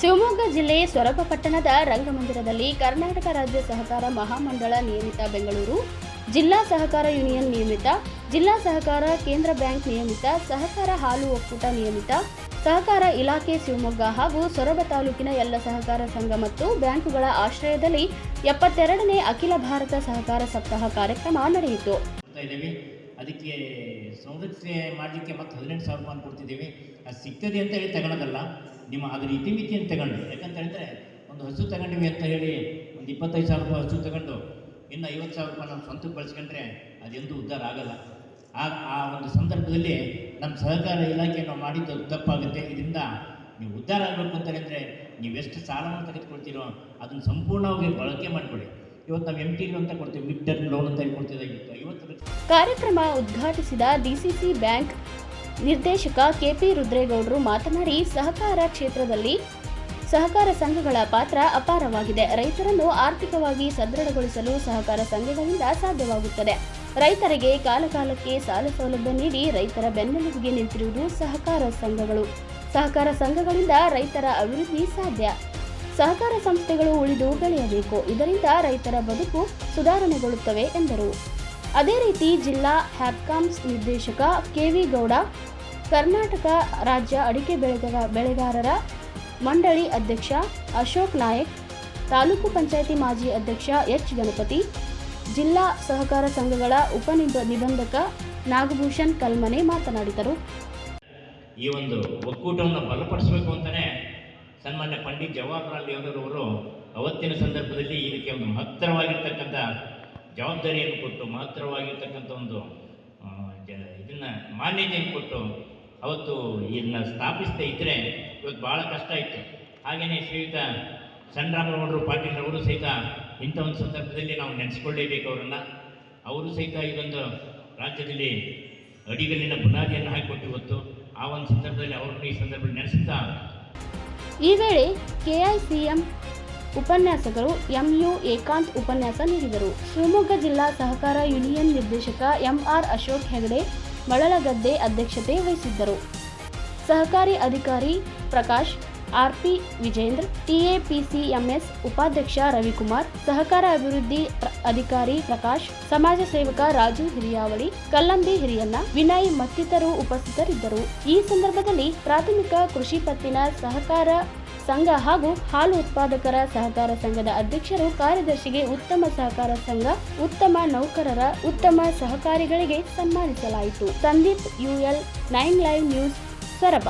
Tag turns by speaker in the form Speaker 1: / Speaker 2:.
Speaker 1: ಶಿವಮೊಗ್ಗ ಜಿಲ್ಲೆ ಸೊರಬ ಪಟ್ಟಣದ ರಂಗಮಂದಿರದಲ್ಲಿ ಕರ್ನಾಟಕ ರಾಜ್ಯ ಸಹಕಾರ ಮಹಾಮಂಡಳ ನಿಯಮಿತ ಬೆಂಗಳೂರು, ಜಿಲ್ಲಾ ಸಹಕಾರ ಯೂನಿಯನ್ ನಿಯಮಿತ, ಜಿಲ್ಲಾ ಸಹಕಾರ ಕೇಂದ್ರ ಬ್ಯಾಂಕ್ ನಿಯಮಿತ, ಸಹಕಾರ ಹಾಲು ಒಕ್ಕೂಟ ನಿಯಮಿತ, ಸಹಕಾರ ಇಲಾಖೆ ಶಿವಮೊಗ್ಗ ಹಾಗೂ ಸೊರಬ ತಾಲೂಕಿನ ಎಲ್ಲ ಸಹಕಾರ ಸಂಘ ಮತ್ತು ಬ್ಯಾಂಕುಗಳ ಆಶ್ರಯದಲ್ಲಿ ಎಪ್ಪತ್ತೆರಡನೇ ಅಖಿಲ ಭಾರತ ಸಹಕಾರ ಸಪ್ತಾಹ ಕಾರ್ಯಕ್ರಮ ನಡೆಯಿತು.
Speaker 2: ಅದಕ್ಕೆ ಮಾಡಲಿಕ್ಕೆ ಮತ್ತೆ ಹದಿನೆಂಟು ರೂಪಾಯಿ ಕೊಡ್ತಿದ್ದೀವಿ. ಅದು ಸಿಗ್ತದೆ ಅಂತ ಹೇಳಿ ತಗೊಳೋದಲ್ಲ. ನಿಮ್ಮ ಅದರ ಇತಿಮಿತಿಯನ್ನು ತಗೊಂಡು. ಯಾಕಂತ ಹೇಳಿದ್ರೆ, ಒಂದು ಹಸು ತಗೊಂಡಿವಿ ಅಂತ ಹೇಳಿ, ಒಂದು ಇಪ್ಪತ್ತೈದು ಸಾವಿರ ರೂಪಾಯಿ ಹಸು ತಗೊಂಡು, ಇನ್ನು ಐವತ್ತು ಸಾವಿರ ರೂಪಾಯಿ ನಮ್ಮ ಸ್ವಂತಕ್ಕೆ ಬಳಸ್ಕೊಂಡ್ರೆ ಅದೆಂದೂ ಉದ್ಧಾರ ಆಗಲ್ಲ. ಆ ಆ ಒಂದು ಸಂದರ್ಭದಲ್ಲಿ ನಮ್ಮ ಸಹಕಾರ ಇಲಾಖೆ ನಾವು ಮಾಡಿದ್ದು ತಪ್ಪಾಗುತ್ತೆ. ಇದರಿಂದ ನೀವು ಉದ್ಧಾರ ಆಗಬೇಕು ಅಂತ ಹೇಳಿದ್ರೆ ಎಷ್ಟು ಸಾಲವನ್ನು ತೆಗೆದುಕೊಳ್ತೀರೋ ಅದನ್ನು ಸಂಪೂರ್ಣವಾಗಿ ಬಳಕೆ ಮಾಡಿಕೊಡಿ ಇವತ್ತು ನಾವು ಎಂ ಟಿ ಅಂತ ಕೊಡ್ತೀವಿ ಮಿಡ್ ಟರ್ಮ್ ಲೋನ್ ಅಂತ ಕೊಡ್ತಿದ್ದಾಗಿತ್ತು ಐವತ್ತು
Speaker 1: ಕಾರ್ಯಕ್ರಮ ಉದ್ಘಾಟಿಸಿದ ಡಿಸಿಸಿ ಬ್ಯಾಂಕ್ ನಿರ್ದೇಶಕ ಕೆಪಿ ರುದ್ರೇಗೌಡರು ಮಾತನಾಡಿ ಸಹಕಾರ ಕ್ಷೇತ್ರದಲ್ಲಿ ಸಹಕಾರ ಸಂಘಗಳ ಪಾತ್ರ ಅಪಾರವಾಗಿದೆ. ರೈತರನ್ನು ಆರ್ಥಿಕವಾಗಿ ಸದೃಢಗೊಳಿಸಲು ಸಹಕಾರ ಸಂಘಗಳಿಂದ ಸಾಧ್ಯವಾಗುತ್ತದೆ. ರೈತರಿಗೆ ಕಾಲಕಾಲಕ್ಕೆ ಸಾಲ ಸೌಲಭ್ಯ ನೀಡಿ ರೈತರ ಬೆನ್ನೆಲುಬಿಗೆ ನಿಂತಿರುವುದು ಸಹಕಾರ ಸಂಘಗಳು. ಸಹಕಾರ ಸಂಘಗಳಿಂದ ರೈತರ ಅಭಿವೃದ್ಧಿ ಸಾಧ್ಯ. ಸಹಕಾರ ಸಂಸ್ಥೆಗಳು ಉಳಿದು ಬೆಳೆಯಬೇಕು. ಇದರಿಂದ ರೈತರ ಬದುಕು ಸುಧಾರಣೆಗೊಳ್ಳುತ್ತವೆ ಎಂದರು. ಅದೇ ರೀತಿ ಜಿಲ್ಲಾ ಹ್ಯಾಪ್ಕಾಮ್ಸ್ ನಿರ್ದೇಶಕ ಕೆ ವಿ ಗೌಡ, ಕರ್ನಾಟಕ ರಾಜ್ಯ ಅಡಿಕೆ ಬೆಳೆಗಾರ ಬೆಳೆಗಾರರ ಮಂಡಳಿ ಅಧ್ಯಕ್ಷ ಅಶೋಕ್ ನಾಯಕ್, ತಾಲೂಕು ಪಂಚಾಯಿತಿ ಮಾಜಿ ಅಧ್ಯಕ್ಷ ಎಚ್. ಗಣಪತಿ, ಜಿಲ್ಲಾ ಸಹಕಾರ ಸಂಘಗಳ ಉಪನಿಬ ನಿಬಂಧಕ ನಾಗಭೂಷಣ್ ಕಲ್ಮನೆ ಮಾತನಾಡಿದರು.
Speaker 2: ಈ ಒಂದು ಒಕ್ಕೂಟವನ್ನು ಬಲಪಡಿಸಬೇಕು ಅಂತಲೇ ಸನ್ಮಾನ್ಯ ಪಂಡಿತ್ ಜವಾಹರ್ಲಾಲ್ ನೆಹರೂರವರು ಅವತ್ತಿನ ಸಂದರ್ಭದಲ್ಲಿ ಇದಕ್ಕೆ ಒಂದು ಮಹತ್ತರವಾಗಿರ್ತಕ್ಕಂಥ ಜವಾಬ್ದಾರಿಯನ್ನು ಕೊಟ್ಟು ಮಹತ್ತರವಾಗಿರ್ತಕ್ಕಂಥ ಒಂದು ಇದನ್ನ ಮಾನ್ಯತೆಯನ್ನು ಕೊಟ್ಟು ಅವತ್ತು ಇದನ್ನ ಸ್ಥಾಪಿಸದೇ ಇದ್ದರೆ ಇವತ್ತು ಭಾಳ ಕಷ್ಟ ಇತ್ತು. ಹಾಗೆಯೇ ಶ್ರೀಯುತ ಪಾಟೀಲ್ ಅವರು ಸಹಿತ ಇಂಥ ಒಂದು ಸಂದರ್ಭದಲ್ಲಿ ನಾವು ನೆನೆಸ್ಕೊಳ್ಳೇಬೇಕು ಅವರನ್ನು. ಅವರು ಸಹಿತ ಇದೊಂದು ರಾಜ್ಯದಲ್ಲಿ ಅಡಿಗಲ್ಲಿನ ಬುನಾದಿಯನ್ನು ಹಾಕಿಕೊಟ್ಟು ಇವತ್ತು ಆ ಒಂದು ಸಂದರ್ಭದಲ್ಲಿ ಅವರನ್ನು ಈ ಸಂದರ್ಭದಲ್ಲಿ ನೆನೆಸುತ್ತಾ
Speaker 1: ಈ ವೇಳೆ ಕೆಐಸಿಎಂ ಉಪನ್ಯಾಸಕರು ಎಂಯು ಏಕಾಂತ್ ಉಪನ್ಯಾಸ ನೀಡಿದರು. ಶಿವಮೊಗ್ಗ ಜಿಲ್ಲಾ ಸಹಕಾರ ಯೂನಿಯನ್ ನಿರ್ದೇಶಕ ಎಂಆರ್ ಅಶೋಕ್ ಹೆಗಡೆ, ಮಳಲಗದ್ದೆ ಅಧ್ಯಕ್ಷತೆ ವಹಿಸಿದ್ದರು. ಸಹಕಾರಿ ಅಧಿಕಾರಿ ಪ್ರಕಾಶ್, ಆರ್ಪಿ ವಿಜೇಂದ್ರ, ಟಿಎಪಿಸಿಎಂಎಸ್ ಉಪಾಧ್ಯಕ್ಷ ರವಿಕುಮಾರ್, ಸಹಕಾರ ಅಭಿವೃದ್ಧಿ ಅಧಿಕಾರಿ ಪ್ರಕಾಶ್, ಸಮಾಜ ಸೇವಕ ರಾಜು ಹಿರಿಯಾವಳಿ, ಕಲ್ಲಂಬಿ ಹಿರಿಯಣ್ಣ, ವಿನಯ್ ಮತ್ತಿತರರು ಉಪಸ್ಥಿತರಿದ್ದರು. ಈ ಸಂದರ್ಭದಲ್ಲಿ ಪ್ರಾಥಮಿಕ ಕೃಷಿ ಪತ್ತಿನ ಸಹಕಾರ ಸಂಘ ಹಾಗೂ ಹಾಲು ಉತ್ಪಾದಕರ ಸಹಕಾರ ಸಂಘದ ಅಧ್ಯಕ್ಷರು ಕಾರ್ಯದರ್ಶಿಗೆ ಉತ್ತಮ ಸಹಕಾರ ಸಂಘ, ಉತ್ತಮ ನೌಕರರ, ಉತ್ತಮ ಸಹಕಾರಿಗಳಿಗೆ ಸನ್ಮಾನಿಸಲಾಯಿತು. Sandeep, UL, nine live news, Soraba.